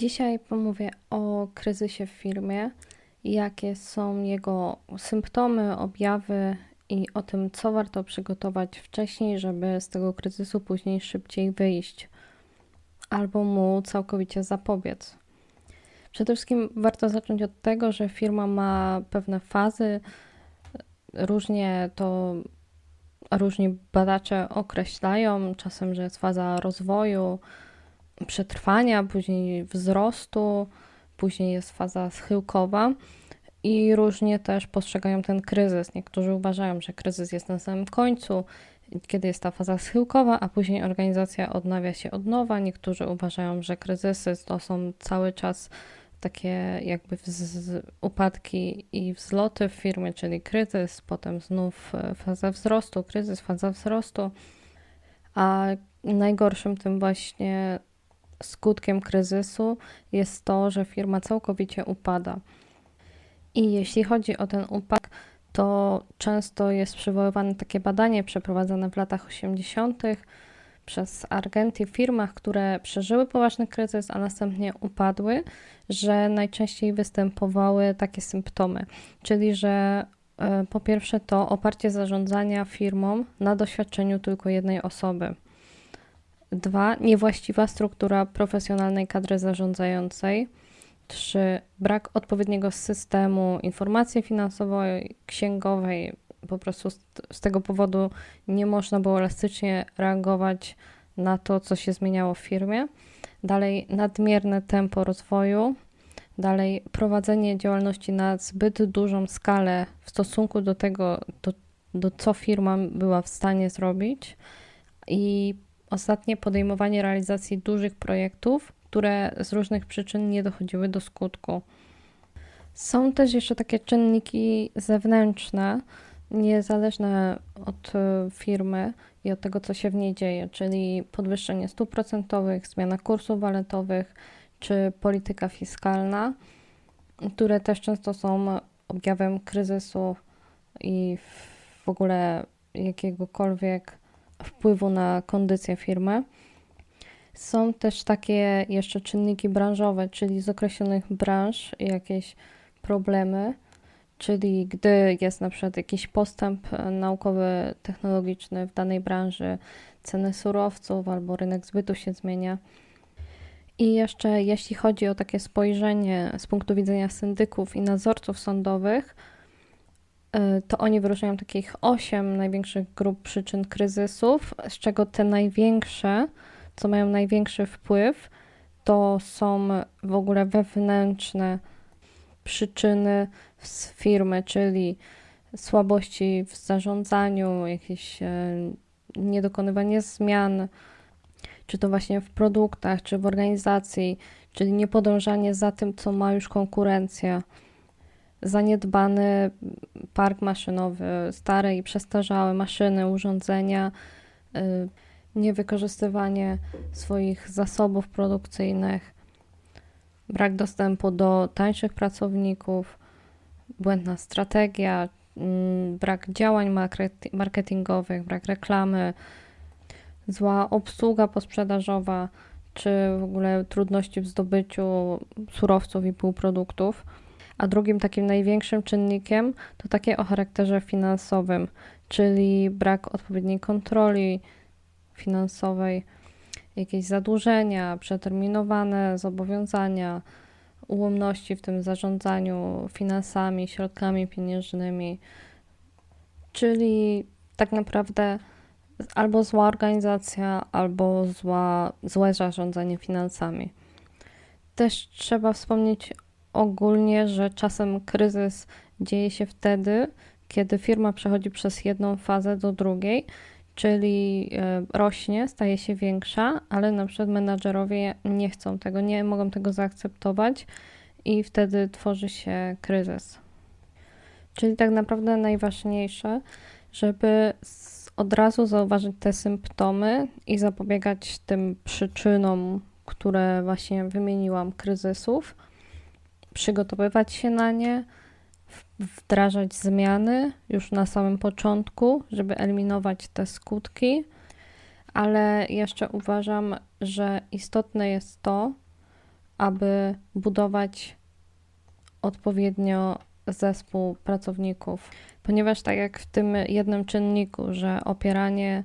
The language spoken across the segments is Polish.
Dzisiaj pomówię o kryzysie w firmie, jakie są jego symptomy, objawy i o tym, co warto przygotować wcześniej, żeby z tego kryzysu później szybciej wyjść albo mu całkowicie zapobiec. Przede wszystkim warto zacząć od tego, że firma ma pewne fazy. Różnie to różni badacze określają, czasem, że jest faza rozwoju, przetrwania, później wzrostu, później jest faza schyłkowa i różnie też postrzegają ten kryzys. Niektórzy uważają, że kryzys jest na samym końcu, kiedy jest ta faza schyłkowa, a później organizacja odnawia się od nowa. Niektórzy uważają, że kryzysy to są cały czas takie jakby upadki i wzloty w firmie, czyli kryzys, potem znów e, faza wzrostu, kryzys, faza wzrostu. A najgorszym tym właśnie skutkiem kryzysu jest to, że firma całkowicie upada. I jeśli chodzi o ten upadek, to często jest przywoływane takie badanie przeprowadzone w latach 80. przez Argenty w firmach, które przeżyły poważny kryzys, a następnie upadły, że najczęściej występowały takie symptomy, czyli że e, po pierwsze to oparcie zarządzania firmą na doświadczeniu tylko jednej osoby. Dwa, niewłaściwa struktura profesjonalnej kadry zarządzającej. Trzy, brak odpowiedniego systemu informacji finansowej, księgowej. Po prostu z, z tego powodu nie można było elastycznie reagować na to, co się zmieniało w firmie. Dalej, nadmierne tempo rozwoju. Dalej, prowadzenie działalności na zbyt dużą skalę w stosunku do tego, do, do co firma była w stanie zrobić. I ostatnie podejmowanie realizacji dużych projektów, które z różnych przyczyn nie dochodziły do skutku. Są też jeszcze takie czynniki zewnętrzne, niezależne od e, firmy i od tego, co się w niej dzieje, czyli podwyższenie stóp procentowych, zmiana kursów walutowych czy polityka fiskalna, które też często są objawem kryzysu i w ogóle jakiegokolwiek wpływu na kondycję firmy. Są też takie jeszcze czynniki branżowe, czyli z określonych branż jakieś problemy, czyli gdy jest na przykład jakiś postęp naukowy, technologiczny w danej branży, ceny surowców albo rynek zbytu się zmienia. I jeszcze jeśli chodzi o takie spojrzenie z punktu widzenia syndyków i nadzorców sądowych, to oni wyróżniają takich osiem największych grup przyczyn kryzysów, z czego te największe, co mają największy wpływ, to są w ogóle wewnętrzne przyczyny z firmy, czyli słabości w zarządzaniu, jakieś e, niedokonywanie zmian, czy to właśnie w produktach, czy w organizacji, czyli niepodążanie za tym, co ma już konkurencja zaniedbany park maszynowy, stare i przestarzałe maszyny, urządzenia, y, niewykorzystywanie swoich zasobów produkcyjnych, brak dostępu do tańszych pracowników, błędna strategia, mm, brak działań marketingowych, brak reklamy, zła obsługa posprzedażowa, czy w ogóle trudności w zdobyciu surowców i półproduktów a drugim takim największym czynnikiem to takie o charakterze finansowym, czyli brak odpowiedniej kontroli finansowej, jakieś zadłużenia, przeterminowane zobowiązania, ułomności w tym zarządzaniu finansami, środkami pieniężnymi, czyli tak naprawdę albo zła organizacja, albo zła, złe zarządzanie finansami. Też trzeba wspomnieć ogólnie, że czasem kryzys dzieje się wtedy, kiedy firma przechodzi przez jedną fazę do drugiej, czyli e, rośnie, staje się większa, ale na przykład menadżerowie nie chcą tego, nie mogą tego zaakceptować i wtedy tworzy się kryzys. Czyli tak naprawdę najważniejsze, żeby od razu zauważyć te symptomy i zapobiegać tym przyczynom, które właśnie wymieniłam, kryzysów przygotowywać się na nie, wdrażać zmiany już na samym początku, żeby eliminować te skutki, ale jeszcze uważam, że istotne jest to, aby budować odpowiednio zespół pracowników, ponieważ tak jak w tym jednym czynniku, że opieranie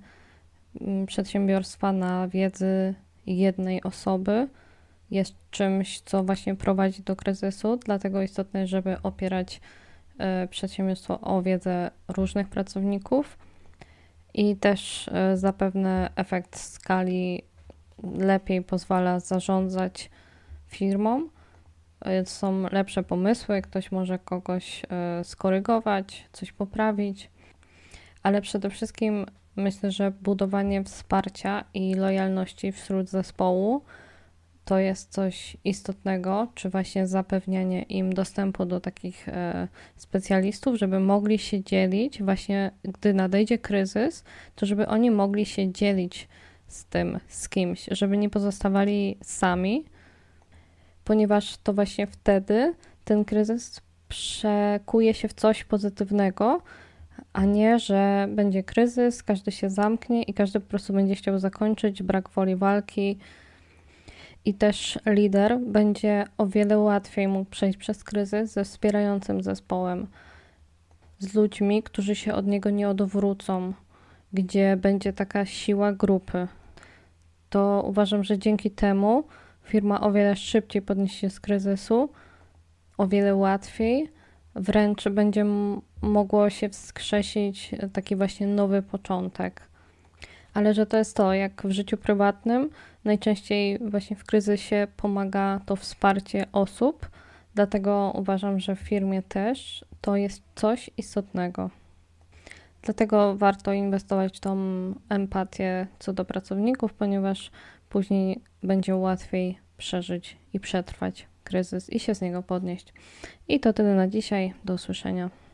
mm, przedsiębiorstwa na wiedzy jednej osoby jest czymś, co właśnie prowadzi do kryzysu, dlatego istotne, żeby opierać e, przedsiębiorstwo o wiedzę różnych pracowników i też e, zapewne efekt skali lepiej pozwala zarządzać firmą. E, Są lepsze pomysły, ktoś może kogoś skorygować, coś poprawić, ale przede wszystkim myślę, że budowanie wsparcia i lojalności wśród zespołu to jest coś istotnego, czy właśnie zapewnianie im dostępu do takich e, specjalistów, żeby mogli się dzielić, właśnie gdy nadejdzie kryzys, to żeby oni mogli się dzielić z tym, z kimś, żeby nie pozostawali sami, ponieważ to właśnie wtedy ten kryzys przekuje się w coś pozytywnego, a nie, że będzie kryzys, każdy się zamknie i każdy po prostu będzie chciał zakończyć, brak woli walki. I też lider będzie o wiele łatwiej mógł przejść przez kryzys ze wspierającym zespołem, z ludźmi, którzy się od niego nie odwrócą, gdzie będzie taka siła grupy. To uważam, że dzięki temu firma o wiele szybciej podniesie się z kryzysu, o wiele łatwiej, wręcz będzie mogło się wskrzesić taki właśnie nowy początek. Ale że to jest to, jak w życiu prywatnym, najczęściej właśnie w kryzysie pomaga to wsparcie osób, dlatego uważam, że w firmie też to jest coś istotnego. Dlatego warto inwestować w tą empatię co do pracowników, ponieważ później będzie łatwiej przeżyć i przetrwać kryzys i się z niego podnieść. I to tyle na dzisiaj. Do usłyszenia.